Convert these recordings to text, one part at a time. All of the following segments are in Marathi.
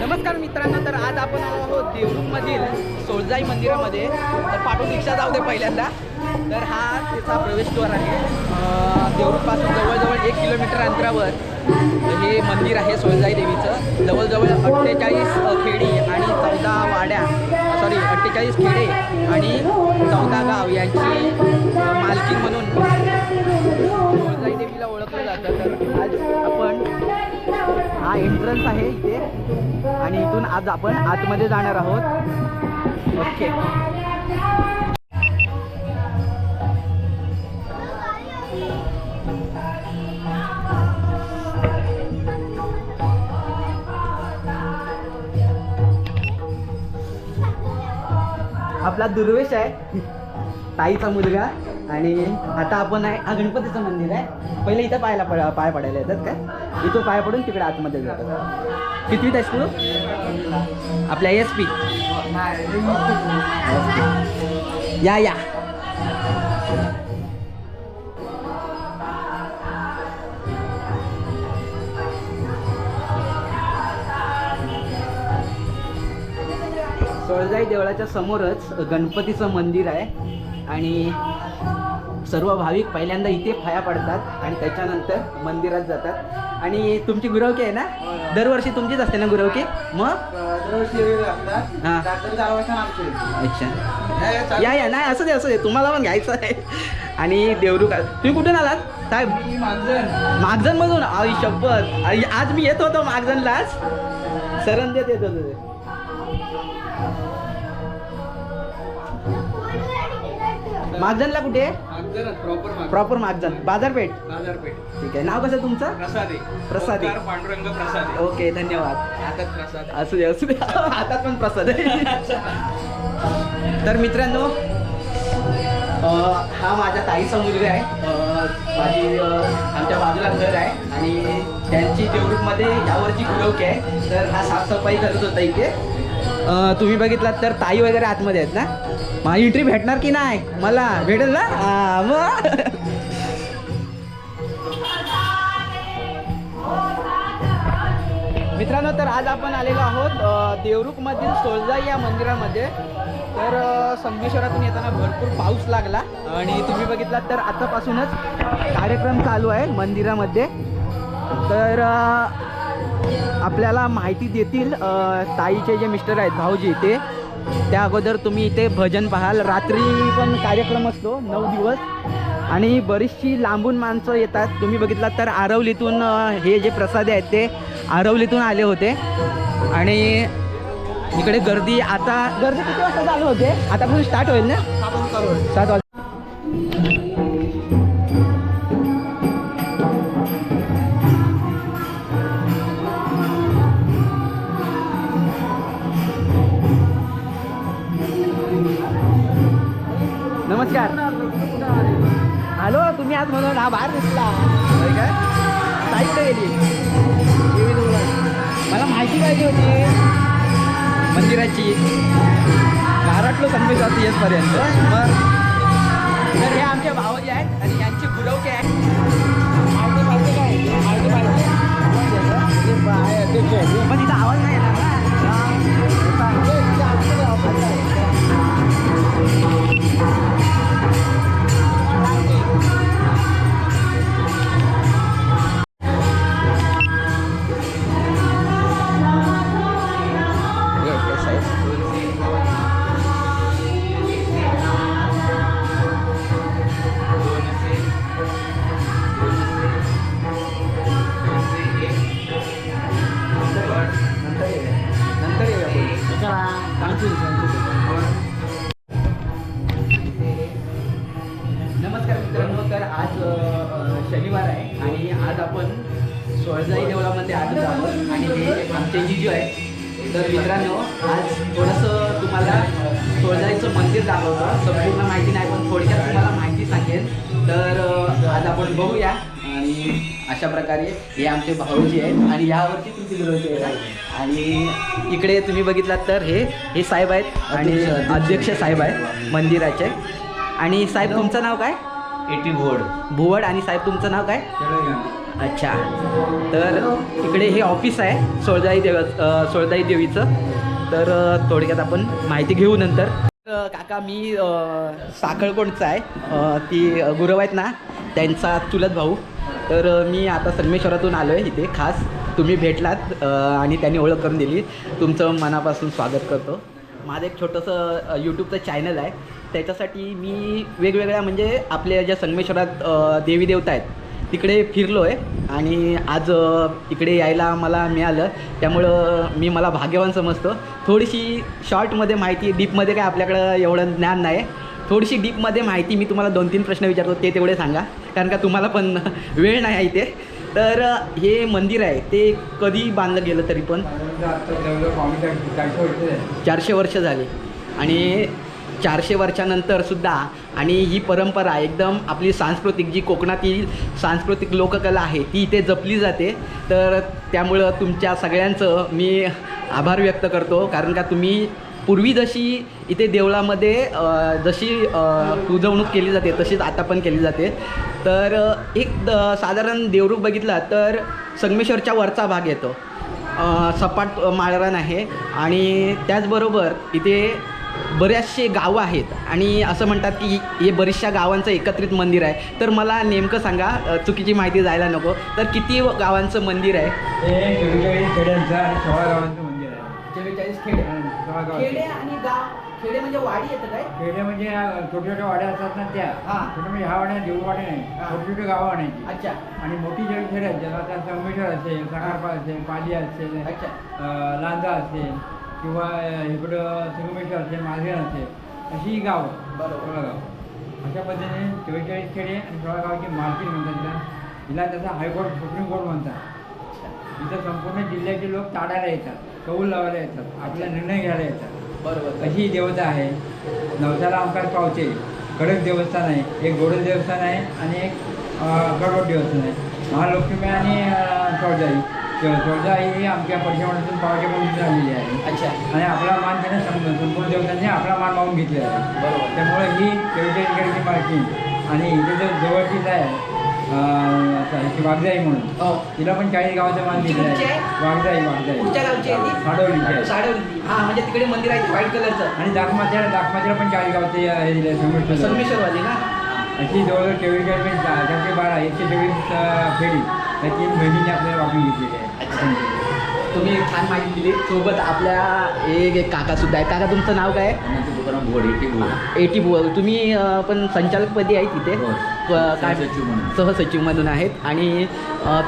नमस्कार मित्रांनो तर आज आपण आलो आहोत देवरूखमधील सोळजाई मंदिरामध्ये. तर पाठवून रिक्षा जाऊ दे पहिल्यांदा. तर हा त्याचा प्रवेशद्वार आहे. देवरूखपासून जवळजवळ एक किलोमीटर अंतरावर हे मंदिर आहे सोळजाई देवीचं. जवळजवळ अठ्ठेचाळीस खेडी आणि चौदा वाड्या सॉरी अठ्ठेचाळीस खेडे आणि चौदा गाव यांची मालकी म्हणून सोळजाई देवीला ओळखलं जातं. तर आज आपण हा एंट्रन्स आहे इथे. आणि इथून आज आपण आतमध्ये जाणार आहोत. ओके. आपला दुर्वेश आहे. ताईचा मुलगा. आणि आता आपण आहे हा गणपतीचं मंदिर आहे. पहिले इथं पाहायला पड पाय पडायला येतात काय? इथं पाय पडून तिकडे आतमध्ये जातात कितवीत आहेस तू आपल्या एस पी या या. सोळजाई देवळाच्या समोरच गणपतीचं मंदिर आहे आणि सर्व भाविक पहिल्यांदा इथे फया पडतात आणि त्याच्यानंतर मंदिरात जातात. आणि तुमची गुरवकी आहे ना? दरवर्षी तुमचीच असते ना गुरवकी? मग? हां. अच्छा. या या नाही असं दे असं दे. तुम्हाला पण घ्यायचं आहे. आणि देवरुख तुम्ही कुठून आलात? साहेब मागजन मधून आई शपथ. आई, आज मी येत होतो मागजनलाच सरंदेत येत होतो. मागजनला कुठे? प्रॉपर प्रॉपर मागजन बाजारपेठ? बाजारपेठ. ठीक आहे. नाव कसं तुमचं? प्रसादे. प्रसादे. पांडुरंग प्रसादे. ओके धन्यवाद. हातात प्रसाद. असू दे असू दे. हातात पण प्रसाद. आहे तर मित्रांनो हा माझ्या ताईचा मुलगा आहे. माझी आमच्या बाजूला घर आहे. आणि त्यांची देवरूपमध्ये यावरची गुरवकी आहे. तर हा साफसफाई करत होता इथे. तुम्ही बघितलात तर ताई वगैरे आतमध्ये आहेत ना? माझी एंट्री भेटणार की नाही? मला भेटेल ना? मग. मित्रांनो तर आज आपण आलेलो आहोत देवरुखमधील सोळजाई या मंदिरामध्ये. तर संगमेश्वरातून येताना भरपूर पाऊस लागला. आणि तुम्ही बघितलात तर आतापासूनच कार्यक्रम चालू आहे मंदिरामध्ये. तर आपल्याला माहिती देतील ताईचे जे मिस्टर आहेत भाऊजी ते. त्या अगोदर तुम्ही इथे भजन पाहाल. रात्री पण कार्यक्रम असतो नऊ दिवस. आणि बरीचशी लांबून माणसं येतात. तुम्ही बघितलात तर आरवलीतून हे जे प्रसाद आहेत ते आरवलीतून आले होते. आणि इकडे गर्दी आता गर्दी किती वाजता चालू होते? आतापासून स्टार्ट होईल ना? सात वाजता. आज म्हणून हा बाहेर दिसला. काय? ताई कुठे गेली? मला माहिती पाहिजे होती. मंदिराची. महाराष्ट्र संदेश जाते येतपर्यंत मग? तर हे आमचे भावजी आहेत आणि यांची गुरवके आहे माहिती पाहिजे काय? माहिती पाहिजे पण तिचा आवाज नाही येणार ना. तर मित्रांनो आज थोडंसं तुम्हाला सोळजाईचं मंदिर दाखवतो. संपूर्ण माहिती नाही पण थोडक्यात तुम्हाला माहिती सांगेन. तर आज आपण बघूया. आणि अशा प्रकारे हे आमचे भाऊजी आहेत आणि यावरती तुमची गुरुजी आहे. आणि इकडे तुम्ही बघितलात तर हे हे साहेब आहेत आणि अध्यक्ष साहेब आहेत मंदिराचे. आणि साहेब तुमचं नाव काय? एटी बोर्ड भुवड. आणि साहेब तुमचं नाव काय? अच्छा. तर इकडे हे ऑफिस आहे सोळदाई देव सोळदाई देवीचं. तर थोडक्यात आपण माहिती घेऊ नंतर. काका मी साखळकोणचा आहे. ती गुरव आहेत ना त्यांचा चुलत भाऊ. तर मी आता संगमेश्वरातून आलो आहे इथे खास. तुम्ही भेटलात आणि त्यांनी ओळख करून दिली. तुमचं मनापासून स्वागत करतो. माझं एक छोटंसं यूट्यूबचं चॅनल आहे. त्याच्यासाठी मी वेगवेगळ्या म्हणजे आपल्या ज्या संगमेश्वरात देवी देवता आहेत तिकडे फिरलो आहे आणि आज इकडे यायला मला मिळालं. त्यामुळं मी मला भाग्यवान समजतो. थोडीशी शॉर्टमध्ये माहिती डीपमध्ये काय आपल्याकडं एवढं ज्ञान नाही थोडीशी डीपमध्ये माहिती मी तुम्हाला दोन तीन प्रश्न विचारतो ते तेवढे सांगा. कारण का तुम्हाला पण वेळ नाही आहे इथे. तर हे मंदिर आहे ते कधी बांधलं गेलं तरी पण चारशे वर्ष झाली. आणि चारशे वर्षानंतर सुद्धा. आणि ही परंपरा एकदम आपली सांस्कृतिक जी कोकणातील सांस्कृतिक लोककला आहे ती इथे जपली जाते. तर त्यामुळं तुमच्या सगळ्यांचं मी आभार व्यक्त करतो. कारण का तुम्ही पूर्वी जशी इथे देवळामध्ये जशी उजवणूक केली जाते तशीच आता पण केली जाते. तर एक द- साधारण देवरूप बघितला तर संगमेश्वरच्या वरचा भाग येतो. सपाट माळरान आहे. आणि त्याचबरोबर इथे बऱ्याचशे गावं आहेत आणि असं म्हणतात की हे बऱ्याचशा गावांचं एकत्रित मंदिर आहे. तर मला नेमकं सांगा चुकीची माहिती जायला नको. तर किती गावांचं मंदिर आहे? हे चव्वेचाळीस खेड्यांचं आणि सोळा गावांचं मंदिर आहे. चव्वेचाळीस आणि सोळा गाव आणि गाव. खेडे म्हणजे वाडी येतं काय? खेडे म्हणजे छोट्या छोट्या वाड्या असतात ना त्या. हा. छोट्या म्हणजे ह्या वाड्या देऊळ वाड्या नाही. छोटी छोटी गावं आणायची. अच्छा. आणि मोठी जे खेड आहेत ज्याला आता संगमेश्वर असेल सकारपा असेल पाली असेल अच्छा. लांजा असेल किंवा इकडं संगमेश्वर असेल मालगण असेल अशी ही गावं बरोबर. सोळा गाव अशा पद्धतीने चव्वेचाळीस खेडे आणि सोळा गावाची मालकी म्हणतात तिला हिला त्याचा हायकोर्ट सुप्रीम कोर्ट म्हणतात. इथं संपूर्ण जिल्ह्याचे लोक ताडायला येतात कौल लावायला येतात आपला निर्णय घ्यायला येतात. बरोबर. अशी ही देवता आहे. नवसाला अंकार पावते कडक देवस्थान आहे. एक गोडल देवस्थान आहे आणि एक गडवट देवस्थान आहे. महालक्ष्मी आणि चौदाई ही आमच्या परिसरातून पावाच्या म्हणून झालेली आहे. अच्छा. आणि आपला मान त्याने सं- संपूर्ण देवतांनी आपला मान मावून घेतलेला आहे. बरोबर. त्यामुळे ही चौदाईकडची मालकी आणि इथे जो जवळचीच आहे वाघजाई म्हणून हो. तिला पण चाळीस गावाचं मान दिलेलं आहे? साडवलीची आहे? साडवली हा म्हणजे तिकडे मंदिर आहे व्हाईट कलरचं आणि दाखमात्याला दाखमात्याला पण चाळीस गावचे हे दिले ना? अशी जवळजवळ चोवीस चारशे बारा एकशे चोवीस फेरी या तीन बहिणींनी आपल्याला वाटून घेतलेली आहे. तुम्ही छान माहिती दिली. सोबत आपल्या एक एक काका सुद्धा आहे काका तुमचं नाव काय तुकाराम घोडे एटी तुम्ही पण संचालकपदी आहे तिथे. हो. काय- सहसचिव म्हणून. सहसचिवमधून आहेत. आणि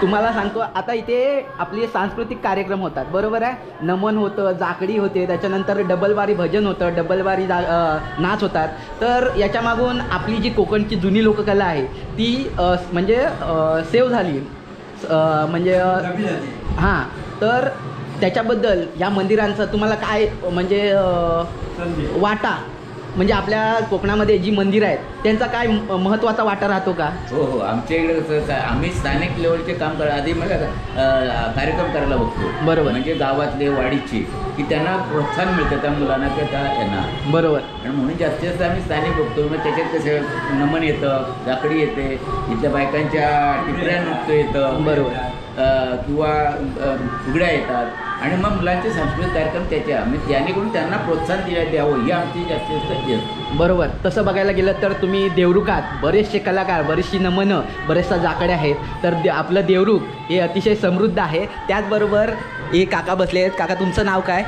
तुम्हाला सांगतो आता इथे आपले सांस्कृतिक कार्यक्रम होतात. बरोबर आहे? नमन होतं जाकडी होते. त्याच्यानंतर डबलबारी भजन होतं अ, नाच होतात. तर याच्या मागून आपली जी कोकणची जुनी लोककला आहे ती म्हणजे सेव्ह झाली. म्हणजे हां. तर त्याच्याबद्दल या मंदिरांचं तुम्हाला काय म्हणजे वाटा? म्हणजे आपल्या कोकणामध्ये जी मंदिरं आहेत त्यांचा काय महत्त्वाचा वाटा राहतो का? हो हो. आमच्या इकडे कसं आहे, आम्ही स्थानिक लेवलचे काम करा आधी मला अं, कार्यक्रम करायला बघतो. बरोबर. म्हणजे गावातले वाडीचे की त्यांना प्रोत्साहन मिळतं त्या मुलांना किंवा त्या यांना. बरोबर. आणि म्हणून जास्तीत जास्त आम्ही स्थानिक बघतो. मग त्याच्यात कसं नमन येतं लाकडी येते इथल्या बायकांच्या टिपऱ्या नृत्य येतं. बरोबर. किंवा फुगड्या येतात. आणि मग मुलांचे सांस्कृतिक कार्यक्रम त्याच्या म्हणजे जेणेकरून त्यांना प्रोत्साहन दिल्या द्यावं ही आमची जास्तीत जास्त. बरोबर. तसं बघायला गेलं तर तुम्ही देवरुखात बरेचसे कलाकार बरेचशी नमनं बरेचसा जाकडे आहेत. तर दे आपलं देवरुख हे अतिशय समृद्ध आहे. त्याचबरोबर हे काका बसले आहेत. काका तुमचं नाव काय?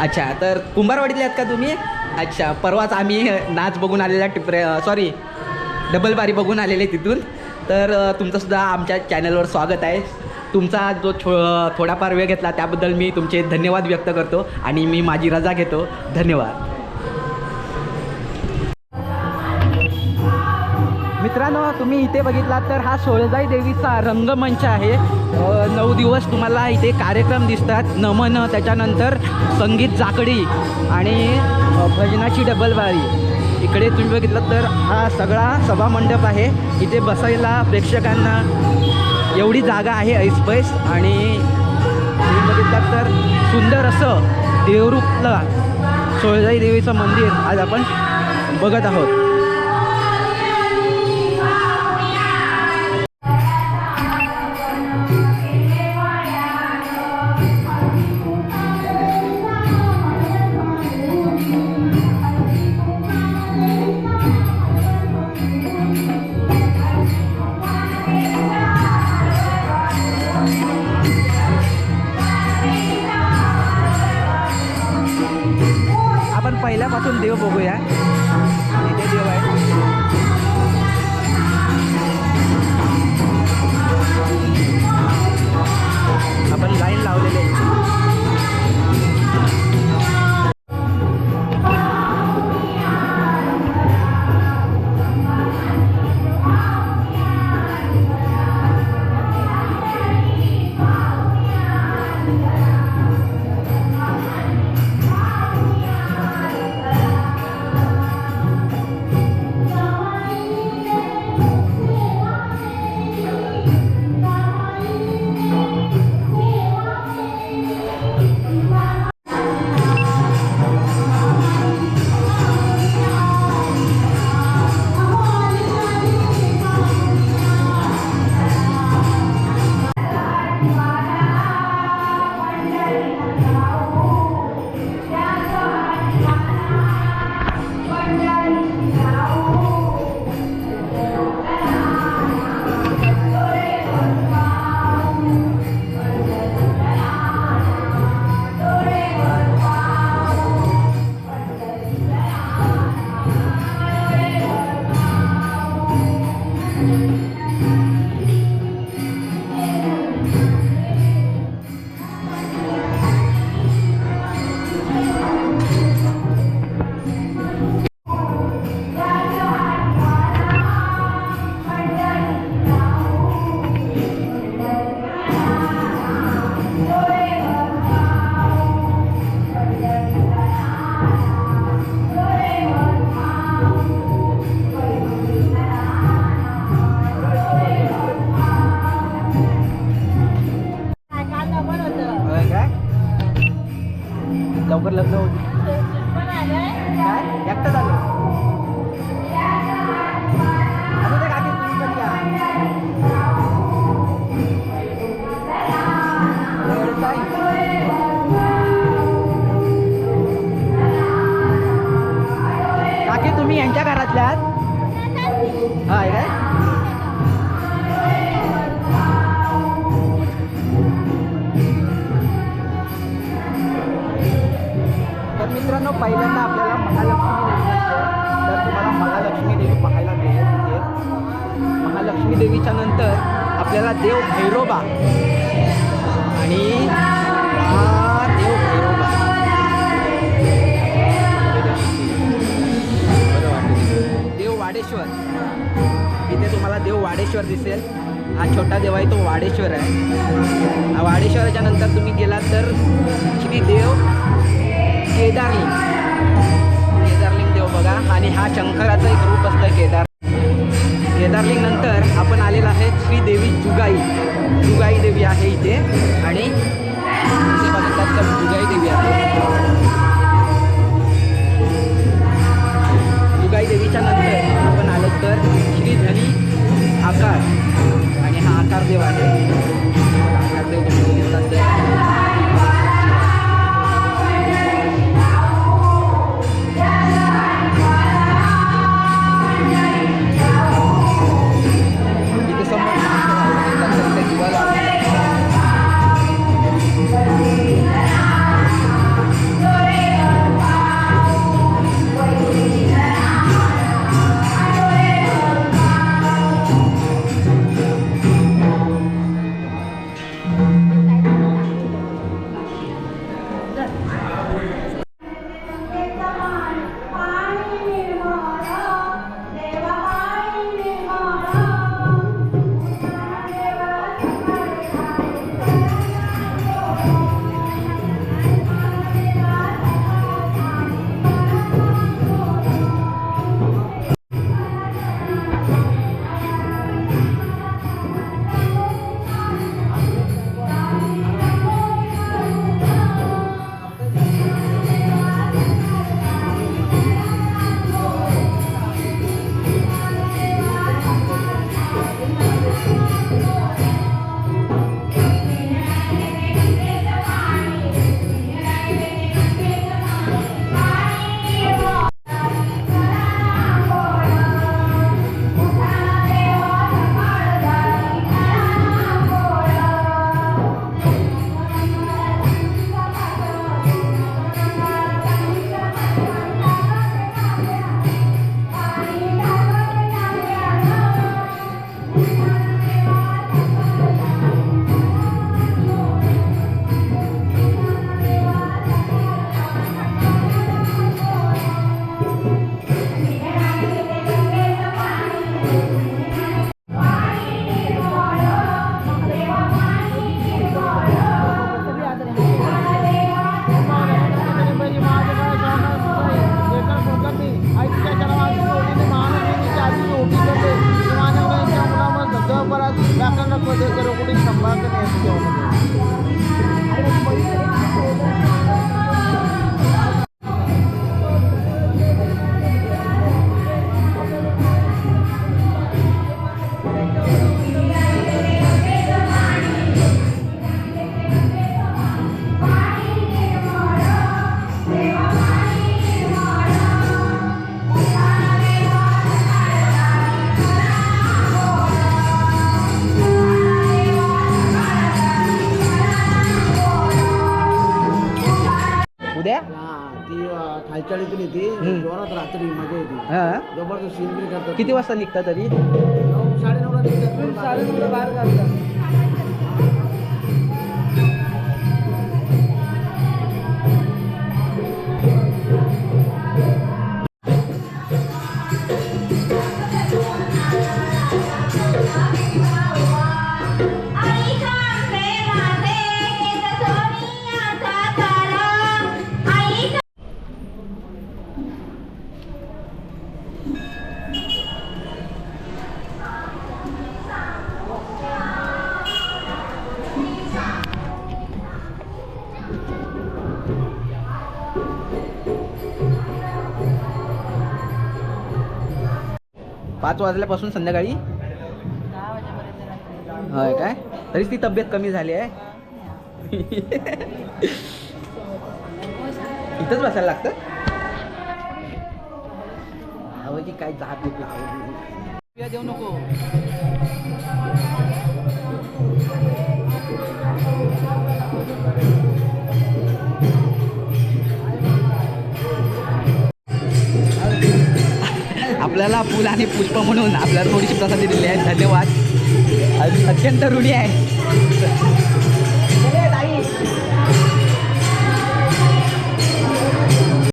अच्छा तर कुंभारवाडीतले आहेत का तुम्ही? अच्छा परवाच आम्ही नाच बघून आलेला टिपरे सॉरी डबल बारी बघून आलेले तिथून. तर तुमचंसुद्धा आमच्या चॅनलवर स्वागत आहे. तुमचा जो छो थोडाफार वेळ घेतला त्याबद्दल मी तुमचे धन्यवाद व्यक्त करतो आणि मी माझी रजा घेतो. धन्यवाद. मित्रांनो तुम्ही इथे बघितलात तर हा सोळजाई देवीचा रंगमंच आहे. नऊ दिवस तुम्हाला इथे कार्यक्रम दिसतात. नमन त्याच्यानंतर संगीत जाकडी आणि भजनाची डबलबारी. इकडे तुम्ही बघितलं तर हा सगळा सभामंडप आहे. इथे बसायला प्रेक्षकांना एवढी जागा आहे ऐसपैस आणि तुम्ही बघितलं तर सुंदर असं देवरूपला सोळजाई देवीचं मंदिर आज आपण बघत आहोत. आतून देव बघूया. दिसेल. हा छोटा देव आहे तो वाडेश्वर आहे. वाडेश्वराच्या नंतर तुम्ही गेला तर श्री देव केदारलिंग. केदारलिंग देव बघा. आणि हा शंकराचं एक रूप असतं केदार. केदारलिंग नंतर आपण आलेला आहे श्रीदेवी जुगाई. जुगाई देवी आहे इथे. खालचाळीतून येते. जोरात रात्री मजा येते. हा. जबरदस्त करतात किती वाजता निघता तरी? नऊ साडेनऊला निघतात. साडेनऊला बाहेर काढतात पाच वाजल्यापासून संध्याकाळी? होय काय? तरीच ती तब्येत कमी झाली आहे. इथंच बसायला लागतं? हवं की काय जात नको देऊ नको. आपल्याला फुल आणि पुष्प म्हणून आपल्याला थोडीशी प्रसादी दिली आहे. धन्यवाद. अत्यंत रूढी आहे.